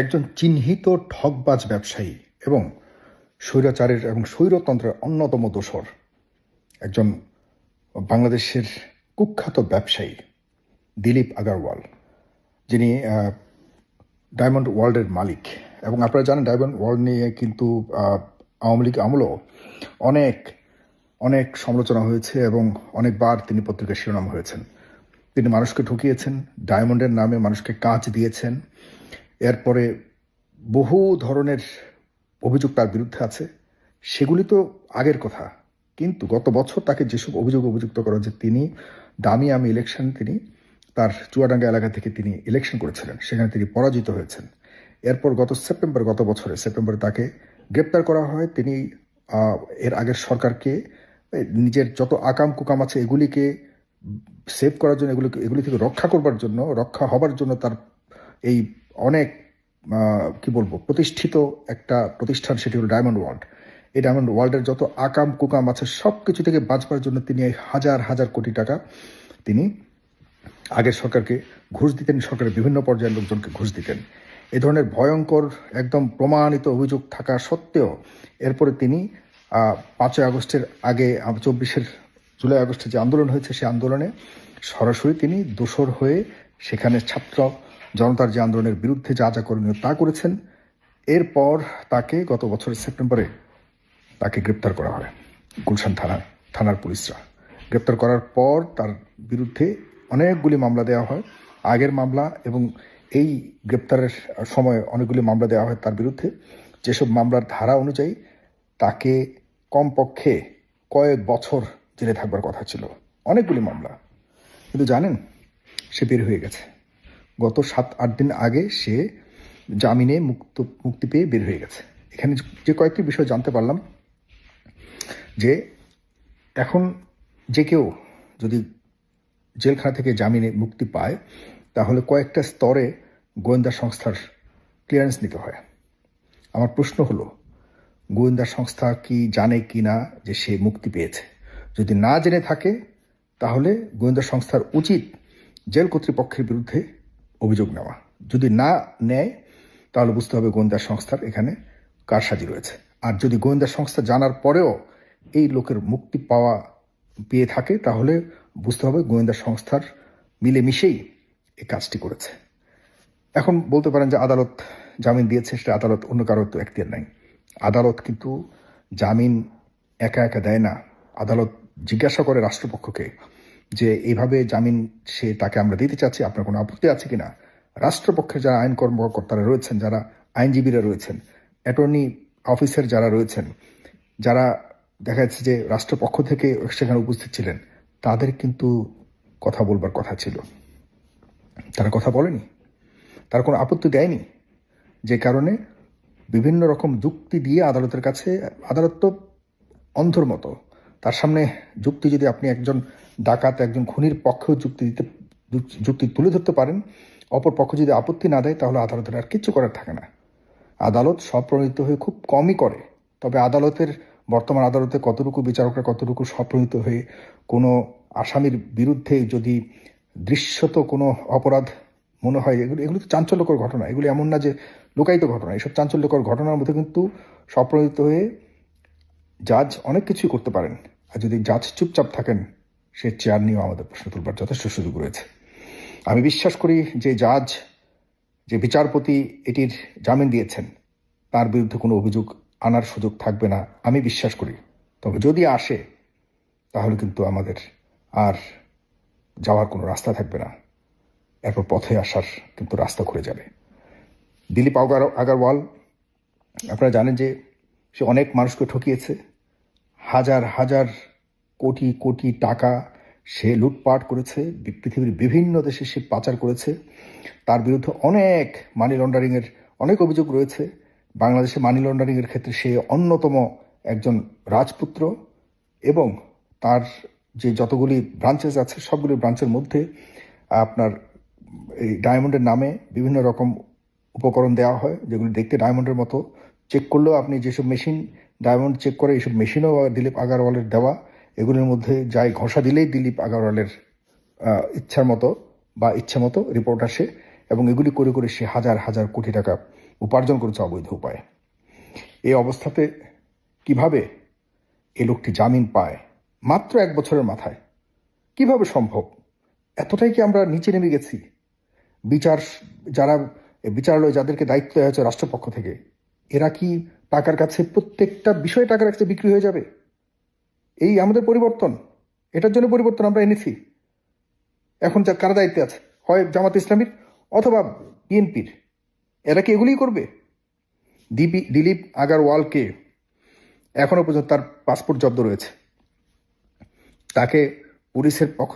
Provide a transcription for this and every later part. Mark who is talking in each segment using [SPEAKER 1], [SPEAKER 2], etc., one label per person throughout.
[SPEAKER 1] একজন চিহ্নিত ঠকবাজ ব্যবসায়ী এবং স্বৈরাচারের এবং স্বৈরতন্ত্রের অন্যতম দোষর একজন বাংলাদেশের কুখ্যাত ব্যবসায়ী, দিলীপ আগারওয়াল, যিনি ডায়মন্ড ওয়ার্ল্ডের মালিক। এবং আপনারা জানেন ডায়মন্ড ওয়ার্ল্ড নিয়ে কিন্তু আওয়ামী লীগ আমলেও অনেক অনেক সমালোচনা হয়েছে এবং অনেকবার তিনি পত্রিকার শিরোনাম হয়েছেন। তিনি মানুষকে ঠকিয়েছেন, ডায়মন্ডের নামে মানুষকে কাজ দিয়েছেন এরপরে বহু ধরনের অভিযোগ তার বিরুদ্ধে আছে। সেগুলি তো আগের কথা। কিন্তু গত বছর তাকে যেসব অভিযোগ অভিযুক্ত করা যে তিনি দামি আমি ইলেকশন তিনি তার চুয়াডাঙ্গা এলাকা থেকে তিনি ইলেকশন করেছিলেন। সেখানে তিনি পরাজিত হয়েছেন। এরপর গত সেপ্টেম্বর, গত বছরে সেপ্টেম্বরে তাকে গ্রেপ্তার করা হয়। তিনি এর আগের সরকারকে নিজের যত আকাম কুকাম আছে এগুলিকে সেভ করার জন্য এগুলি এগুলি থেকে রক্ষা করবার জন্য, রক্ষা হবার জন্য তার এই অনেক কি বলব, প্রতিষ্ঠিত একটা প্রতিষ্ঠান সেটি হলো ডায়মন্ড ওয়ার্ল্ড এই ডায়মন্ড ওয়ার্ল্ডের যত আকাম, কুকাম আছে সব কিছু থেকে বাঁচবার জন্য তিনি হাজার হাজার কোটি টাকা তিনি আগের সরকারকে ঘুষ দিতেন, সরকারের বিভিন্ন পর্যায়ের লোকজনকে ঘুষ দিতেন। এ ধরনের ভয়ঙ্কর, একদম প্রমাণিত অভিযোগ থাকা সত্ত্বেও এরপরে তিনি পাঁচই আগস্টের আগে চব্বিশের জুলাই আগস্টে যে আন্দোলন হয়েছে সেই আন্দোলনে সরাসরি তিনি দোসর হয়ে সেখানে ছাত্র জনতার যে আন্দোলনের বিরুদ্ধে যা যা করণীয় তা করেছেন, এরপর তাকে গত বছরের সেপ্টেম্বরে তাকে গ্রেপ্তার করা হয় গুলশান থানার থানার পুলিশরা। গ্রেপ্তার করার পর তার বিরুদ্ধে অনেকগুলি মামলা দেওয়া হয়। আগের মামলা এবং এই গ্রেপ্তারের সময় অনেকগুলি মামলা দেওয়া হয় তার বিরুদ্ধে। যেসব মামলার ধারা অনুযায়ী তাকে কমপক্ষে কয়েক বছর জেলে থাকবার কথা ছিল। অনেকগুলি মামলা। কিন্তু জানেন, সে বের হয়ে গেছে। গত সাত, আট দিন আগে সে জামিনে মুক্ত, মুক্তি পেয়ে বের হয়ে গেছে। এখানে যে কয়েকটি বিষয় জানতে পারলাম, যে এখন যে কেউ যদি জেলখানা থেকে জামিনে মুক্তি পায়, তাহলে কয়েকটা স্তরে গোয়েন্দা সংস্থার ক্লিয়ারেন্স নিতে হয়। আমার প্রশ্ন হলো, গোয়েন্দা সংস্থা কি জানে কি না যে সে মুক্তি পেয়েছে? যদি না জেনে থাকে, তাহলে গোয়েন্দা সংস্থার উচিত জেল কর্তৃপক্ষের বিরুদ্ধে অভিযোগ নেওয়া। যদি না নেয়, তাহলে বুঝতে হবে গোয়েন্দা সংস্থার এখানে কারসাজি রয়েছে। আর যদি গোয়েন্দা সংস্থা জানার পরেও এই লোকের মুক্তি পাওয়া পেয়ে থাকে, তাহলে বুঝতে হবে গোয়েন্দা সংস্থার মিলেমিশেই এই কাজটি করেছে। এখন বলতে পারেন যে আদালত জামিন দিয়েছে, সেটা আদালত অন্য কারোর তো এখতিয়ার নাই। আদালত কিন্তু জামিন একা একা দেয় না। আদালত জিজ্ঞাসা করে রাষ্ট্রপক্ষকে। যে এইভাবে জামিন সে তাকে আমরা দিতে চাচ্ছি, আপনার কোনো আপত্তি আছে কিনা? রাষ্ট্রপক্ষের যারা আইন কর্মকর্তারা রয়েছেন, যারা আইনজীবীরা রয়েছেন, অ্যাটর্নি অফিসার যারা রয়েছেন, যারা দেখা যাচ্ছে যে রাষ্ট্রপক্ষ থেকে সেখানে উপস্থিত ছিলেন, তাদের কিন্তু কথা বলবার কথা ছিল। তারা কথা বলেনি। তারা কোনো আপত্তি দেয়নি। যে কারণে বিভিন্ন রকম যুক্তি দিয়ে আদালতের কাছে, আদালত তো অন্ধর মতো তার সামনে যুক্তি যদি আপনি একজন ডাকাত, একজন খুনির পক্ষেও যুক্তি দিতে, যুক্তি তুলে ধরতে পারেন, অপর পক্ষ যদি আপত্তি না দেয়, তাহলে আদালতের আর কিছু করার থাকে না। আদালত স্বপ্রণীত হয়ে খুব কমই করে। তবে আদালতের বর্তমান আদালতে কতটুকু বিচারকরা কতটুকু স্বপ্রণীত হয়ে কোনো আসামির বিরুদ্ধে যদি দৃশ্যত কোনো অপরাধ মনে হয়, এগুলো এগুলো তো চাঞ্চল্যকর ঘটনা। এগুলি এমন না যে লোকায়িত ঘটনা। এসব চাঞ্চল্যকর ঘটনার মধ্যে কিন্তু স্বপ্রণীত হয়ে জাজ অনেক কিছুই করতে পারেন। আর যদি জাজ চুপচাপ থাকেন, সে চেয়ার নিয়েও আমাদের প্রশ্ন তুলবার যথেষ্ট সুযোগ রয়েছে। আমি বিশ্বাস করি যে জাজ, যে বিচারপতি এটির জামিন দিয়েছেন, তার বিরুদ্ধে কোনো অভিযোগ আনার সুযোগ থাকবে না, আমি বিশ্বাস করি। তবে যদি আসে, তাহলে কিন্তু আমাদের আর যাওয়ার কোনো রাস্তা থাকবে না। এরপর পথে আসার কিন্তু রাস্তা খুলে যাবে। দিলীপ আগার আগারওয়াল, আপনারা জানেন যে সে অনেক মানুষকে ঠকিয়েছে। হাজার হাজার কোটি কোটি টাকা সে লুটপাট করেছে পৃথিবীর বিভিন্ন দেশে সে পাচার করেছে। তার বিরুদ্ধে অনেক মানি লন্ডারিংয়ের অনেক অভিযোগ রয়েছে। বাংলাদেশে মানি লন্ডারিংয়ের ক্ষেত্রে সে অন্যতম একজন রাজপুত্র এবং তার যে যতগুলি ব্রাঞ্চেস আছে, সবগুলি ব্রাঞ্চের মধ্যে আপনার এই ডায়মন্ডের নামে বিভিন্ন রকম উপকরণ দেওয়া হয়, যেগুলি দেখতে ডায়মন্ডের মতো। চেক করলেও আপনি যেসব মেশিন ডায়মন্ড চেক করে এইসব মেশিনও দিলীপ আগারওয়ালের দেওয়া, এগুলির মধ্যে যাই ঘষা দিলেই দিলীপ আগারওয়ালের ইচ্ছার মতো বা ইচ্ছা মতো রিপোর্ট আসে এবং এগুলি করে করে সে হাজার হাজার কোটি টাকা উপার্জন করেছে অবৈধ উপায়ে। এই অবস্থাতে কীভাবে এ লোকটি জামিন পায়? মাত্র এক বছরের মাথায়। কীভাবে সম্ভব? এতটাই কি আমরা নিচে নেমে গেছি? বিচার, যারা, বিচারালয় যাদেরকে দায়িত্ব হয়েছে রাষ্ট্রপক্ষ থেকে এরা কি টাকার কাছে প্রত্যেকটা বিষয় টাকার কাছে বিক্রি হয়ে যাবে? এই আমাদের পরিবর্তন। এটার জন্য পরিবর্তন আমরা এনেছি। এখন যা কারা দায়িত্বে আছে, হয় জামাত ইসলামীর অথবা বিএনপির। এরা কি এগুলিই করবে? দিপি দিলীপ আগারওয়ালকে এখনও পর্যন্ত তার পাসপোর্ট জব্দ রয়েছে। তাকে পুলিশের পক্ষ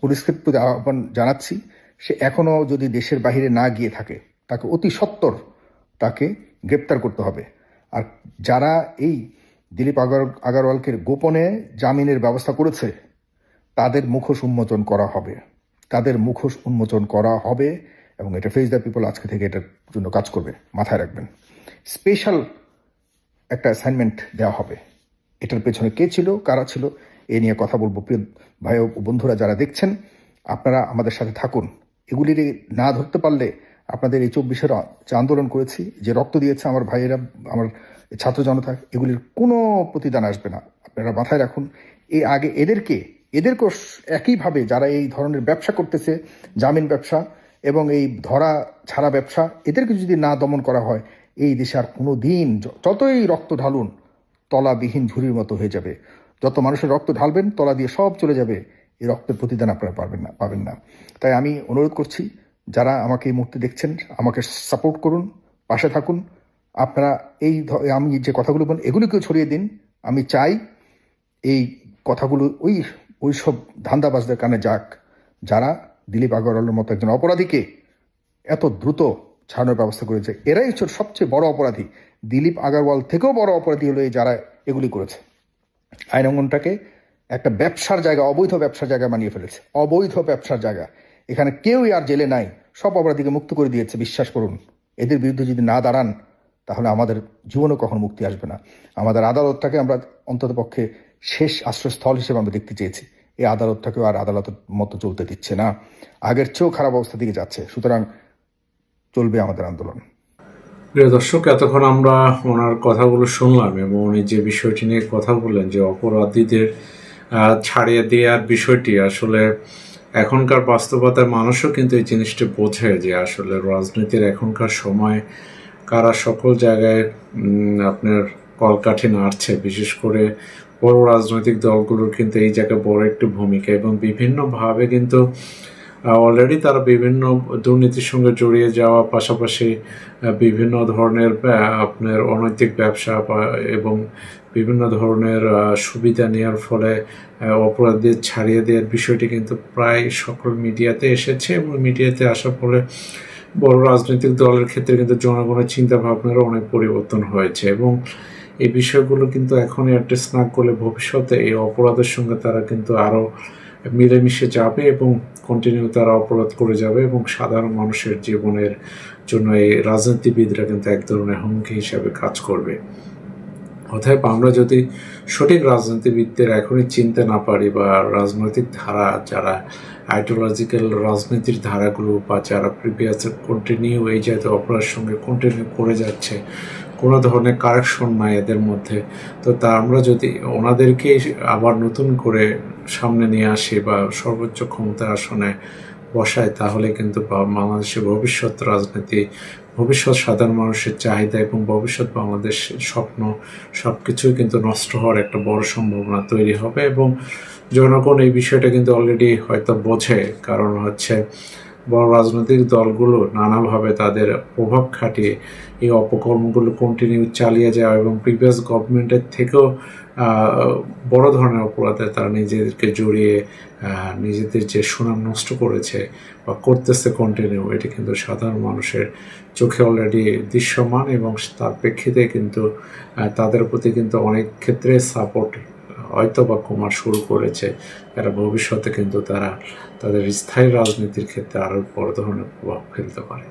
[SPEAKER 1] পুলিশকে আহ্বান জানাচ্ছি, সে এখনও যদি দেশের বাইরে না গিয়ে থাকে, তাকে অতি সত্বর তাকে গ্রেপ্তার করতে হবে। আর যারা এই দিলীপ আগার, আগারওয়ালকে গোপনে জামিনের ব্যবস্থা করেছে, তাদের মুখোশ উন্মোচন করা হবে। তাদের মুখোশ উন্মোচন করা হবে এবং এটা ফেস দ্য পিপল আজকে থেকে এটার জন্য কাজ করবে, মাথায় রাখবেন। স্পেশাল একটা অ্যাসাইনমেন্ট দেওয়া হবে। এটার পেছনে কে ছিল, কারা ছিল, এ নিয়ে কথা বলব। প্রিয় ভাই ও বন্ধুরা যারা দেখছেন, আপনারা আমাদের সাথে থাকুন। এগুলির না ধরতে পারলে আপনাদের এই চব্বিশের যে আন্দোলন করেছি, যে রক্ত দিয়েছে আমার ভাইয়েরা, আমার ছাত্র জনতা, এগুলির কোনো প্রতিদান আসবে না। আপনারা মাথায় রাখুন এই আগে এদেরকে, এদেরকেও একইভাবে যারা এই ধরনের ব্যবসা করতেছে, জামিন ব্যবসা এবং এই ধরা ছাড়া ব্যবসা, এদেরকে যদি না দমন করা হয়, এই দেশে আর কোনো দিন যতই রক্ত ঢালুন, তলাবিহীন ঝুড়ির মতো হয়ে যাবে। যত মানুষের রক্ত ঢালবেন, তলা দিয়ে সব চলে যাবে। এই রক্তের প্রতিদান আপনারা পাবেন না পাবেন না। তাই আমি অনুরোধ করছি যারা আমাকে এই মুহূর্তে দেখছেন, আমাকে সাপোর্ট করুন, পাশে থাকুন। আপনারা এই আমি যে কথাগুলো বলেন এগুলিকেও ছড়িয়ে দিন। আমি চাই এই কথাগুলো, ওই ওই সব ধান্দাবাজদের কানে যাক, যারা দিলীপ আগরওয়ালের মতো একজন অপরাধীকে এত দ্রুত ছাড়ানোর ব্যবস্থা করেছে। এরাই হচ্ছে সবচেয়ে বড় অপরাধী। দিলীপ আগরওয়াল থেকেও বড় অপরাধী হলো এই যারা এগুলি করেছে। আইন অঙ্গনটাকে একটা ব্যবসার জায়গা, অবৈধ ব্যবসার জায়গা বানিয়ে ফেলেছে। অবৈধ ব্যবসার জায়গা। এখানে কেউই আর জেলে নাই। সব অপরাধীকে মুক্ত করে দিয়েছে, বিশ্বাস করুন। এদের বিরুদ্ধে যদি না দাঁড়ান, তাহলে আমাদের জীবনে কখনো মুক্তি আসবে না। আমাদের আদালতটাকে আমরা অন্তত পক্ষে শেষ আশ্রয়স্থল হিসেবে আমরা দেখতে চেয়েছি। এই আদালতটাকেও আর আদালতের মতো চলতে দিচ্ছে না। আগের চেয়েও খারাপ অবস্থা দিকে যাচ্ছে। সুতরাং চলবে আমাদের আন্দোলন।
[SPEAKER 2] প্রিয় দর্শক, এতক্ষণ আমরা ওনার কথাগুলো শুনলাম এবং উনি যে বিষয়টি নিয়ে কথা বললেন, যে অপরাধীদের ছাড়িয়ে দেওয়ার বিষয়টি, আসলে এখনকার বাস্তবতার মানুষও কিন্তু এই জিনিসটি বোঝে যে আসলে রাজনীতির এখনকার সময় কারা সকল জায়গায় আপনার কলকাঠি নাড়ছে। বিশেষ করে বড় রাজনৈতিক দলগুলোর কিন্তু এই জায়গায় বড় একটি ভূমিকা এবং বিভিন্নভাবে কিন্তু অলরেডি তারা বিভিন্ন দুর্নীতির সঙ্গে জড়িয়ে যাওয়া, পাশাপাশি বিভিন্ন ধরনের আপনার অনৈতিক ব্যবসা এবং বিভিন্ন ধরনের সুবিধা নেওয়ার ফলে অপরাধীদের ছাড়িয়ে দেওয়ার বিষয়টি কিন্তু প্রায় সকল মিডিয়াতে এসেছে এবং মিডিয়াতে আসার ফলে বড় রাজনৈতিক দলের ক্ষেত্রে কিন্তু জনগণের চিন্তা ভাবনারও অনেক পরিবর্তন হয়েছে এবং এই বিষয়গুলো কিন্তু এখন অ্যাড্রেস না করলে ভবিষ্যতে এই অপরাধের সঙ্গে তারা কিন্তু আরও মিলেমিশে যাবে এবং কন্টিনিউ তারা অপরাধ করে যাবে এবং সাধারণ মানুষের জীবনের জন্য এই রাজনীতিবিদরা কিন্তু এক ধরনের হুমকি হিসাবে কাজ করবে। অতএব আমরা যদি সঠিক রাজনীতিবিদদের এখনই চিনতে না পারি বা রাজনৈতিক ধারা যারা আইডিওলজিক্যাল রাজনীতির ধারাগুলো বা যারা প্রিভিয়াস কন্টিনিউ এই জাতীয় অপরাধের সঙ্গে কন্টিনিউ করে যাচ্ছে কোনো ধরনের কারেকশন নাই এদের মধ্যে। তো তা আমরা যদি ওনাদেরকে আবার নতুন করে সামনে নিয়ে আসি বা সর্বোচ্চ ক্ষমতা আসনে বসায় তাহলে কিন্তু বাংলাদেশের ভবিষ্যৎ রাজনীতি, ভবিষ্যৎ সাধারণ মানুষের চাহিদা এবং ভবিষ্যৎ বাংলাদেশের স্বপ্ন সব কিছুই কিন্তু নষ্ট হওয়ার একটা বড় সম্ভাবনা তৈরি হবে এবং জনগণ এই বিষয়টা কিন্তু অলরেডি হয়তো বোঝে। কারণ হচ্ছে বড় রাজনৈতিক দলগুলো নানাভাবে তাদের প্রভাব খাটিয়ে এই অপকর্মগুলো কন্টিনিউ চালিয়ে যাওয়া এবং প্রিভিয়াস গভর্নমেন্টের থেকেও বড় ধরনের অপরাধে তারা নিজেদেরকে জড়িয়ে নিজেদের যে সুনাম নষ্ট করেছে বা করতেছে কন্টিনিউ এটি কিন্তু সাধারণ মানুষের চোখে অলরেডি দৃশ্যমান এবং তার প্রেক্ষিতে কিন্তু তাদের প্রতি কিন্তু অনেক ক্ষেত্রে সাপোর্ট হয়তো বা কমা শুরু করেছে। এরা ভবিষ্যতে কিন্তু তারা তাদের স্থায়ী রাজনীতির ক্ষেত্রে আরও বড় ধরনের প্রভাব ফেলতে পারে।